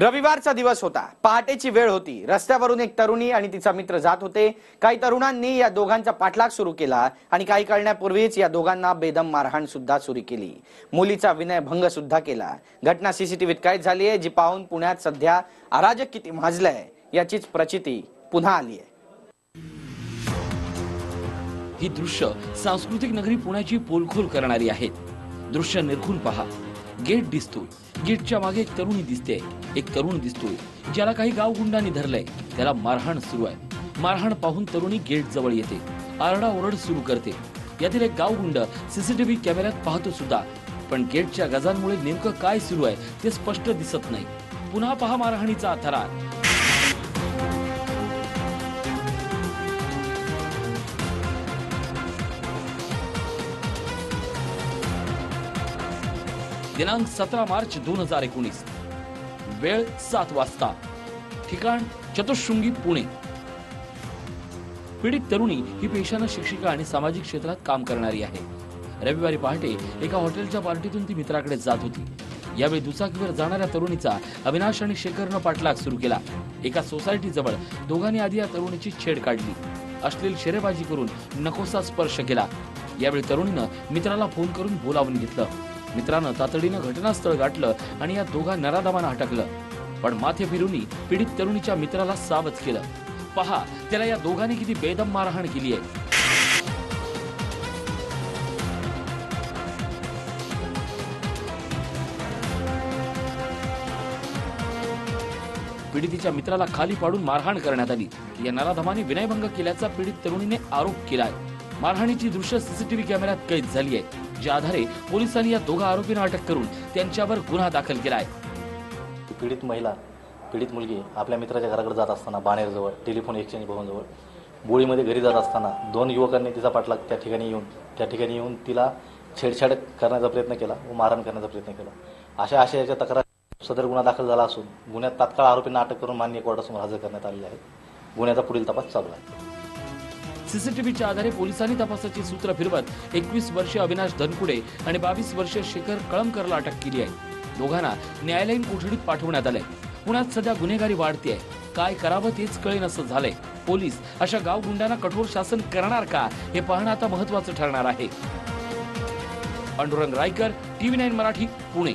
रविवारचा दिवस होता. पहाटेची वेळ होती. रस्त्यावरून एक तरुणी आणि तिचा मित्र जात होते. काही तरुणांनी या दोघांचा पाठलाग सुरू केला आणि काही कळण्यापूर्वीच या दोघांना बेदम मारहाण सुद्धा सुरू केली. मुलीचा विनयभंग सुद्धा केला. घटना सीसीटीव्हीत कैद झाली आहे जी पाहून पुण्यात सध्या अराजक किती माजलंय याचीच प्रचिती पुन्हा आली आहे. ही दृश्य सांस्कृतिक नगरी पुण्याची पोलखोल करणारी आहेत दृश्य निरखून पहा. गेट दिसतोय. गेटच्या मागे एक तरुणी दिसते एक तरुण दिसतोय. ज्याला काही गावगुंडांनी धरलंय. त्याला मारहाण सुरू आहे. मारहाण पाहून तरुणी गेट जवळ येते. आरडाओरड सुरू करते. यातील एक गावगुंड सीसीटीव्ही कॅमेऱ्यात पाहतो सुद्धा. पण गेटच्या गजांमुळे नेमकं काय सुरू आहे ते स्पष्ट दिसत नाही. पुन्हा पहा मारहाणीचा थरार. दिनांक सतरा मार्च दोन हजार एकोणीस. वेळ सात वाजता. ठिकाण चतुशृंगी पुणे. पीडित तरुणी ही पेशानं शिक्षिका आणि सामाजिक क्षेत्रात काम करणारी आहे. रविवारी पहाटे एका हॉटेलच्या पार्टीतून ती मित्राकडे जात होती. यावेळी दुचाकीवर जाणाऱ्या तरुणीचा अविनाश आणि शेखरनं पाठलाग सुरू केला. एका सोसायटी जवळ दोघांनी आधी या तरुणीची छेड काढली. अश्लील शेरेबाजी करून नकोसा स्पर्श केला. यावेळी तरुणीनं मित्राला फोन करून बोलावून घेतलं. मित्रानं तातडीनं घटनास्थळ गाठलं आणि या दोघा नराधमानं हटकलं पण माथे फिरूनी पीडित तरुणीच्या मित्राला सावध केलं. पहा त्याला या दोघांनी किती बेदम मारहाण केली आहे. पीडितीच्या मित्राला खाली पाडून मारहाण करण्यात आली. या नराधमाने विनयभंग केल्याचा पीडित तरुणीने आरोप केला आहे मारहाणीची दृश्य सीसीटीव्ही कॅमेऱ्यात कैद झाली आहे. ज्या आधारे पोलिसांनी या दोघा आरोपींना अटक करून त्यांच्यावर गुन्हा दाखल केला आहे पीडित महिला पीडित मुलगी आपल्या मित्राच्या घराकडे जात असताना बाणेरजवळ टेलिफोन एक्सचेंज भवनजवळ बोळीमध्ये घरी जात असताना दोन युवकांनी तिचा पाठलाग त्या ठिकाणी येऊन त्या ठिकाणी येऊन तिला छेडछाड करण्याचा प्रयत्न केला व मारहाण करण्याचा प्रयत्न केला. अशा आशयाच्या तक्रार सदर गुन्हा दाखल झाला असून गुन्ह्यात तात्काळ आरोपींना अटक करून मान्य कोर्टासमोर हजर करण्यात आलेले आहे गुन्ह्याचा पुढील तपास चालू आहे. सीसीटीव्हीच्या आधारे पोलिसांनी तपासाची सूत्र फिरवत एकवीस वर्षीय अविनाश धनकुडे आणि बावीस वर्षीय शेखर कळमकरला अटक केली आहे. दोघांना न्यायालयीन कोठडीत पाठवण्यात आलंय. पुण्यात सध्या गुन्हेगारी वाढतीये काय करावं तेच कळेन असं झालंय. पोलीस अशा गावगुंडांना कठोर शासन करणार का हे पाहणं आता महत्वाचं ठरणार आहे. Pandurang Raikar TV nine Marathi Pune.